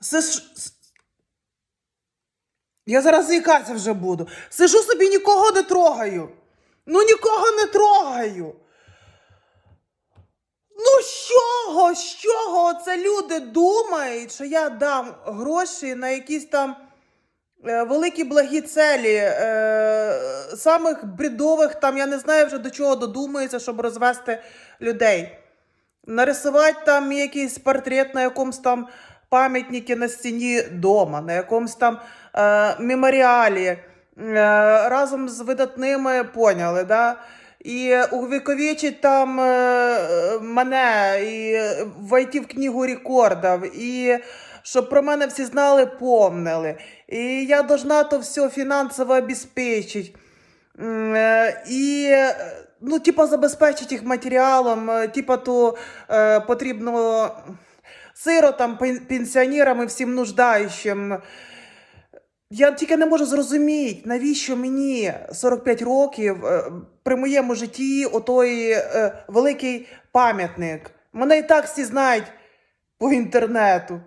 Сиш... Я зараз заїкатися вже буду. Сижу собі, нікого не трогаю. Ну нікого не трогаю. Ну, з чого? З чого це люди думають, що я дам гроші на якісь там е, великі благі целі, е, самих бредових, там я не знаю вже до чого додумаються, щоб розвести людей. Нарисувати там якийсь портрет на якомусь там пам'ятнику на стіні дома, на якомусь там е, меморіалі, е, разом з видатними поняли, да? І увіковічить там е, мене, і войти в книгу рекордів, і щоб про мене всі знали, помнили. І я должна то все фінансово обезпечити. Е, І, ну, типа, забезпечити їх матеріалом, е, типа, то е, потрібно сиротам, пен- пенсіонерам і всім нуждаючим. Я тільки не можу зрозуміти, навіщо мені 45 років е, при моєму житті отой е, великий пам'ятник. Мене і так всі знають по інтернету.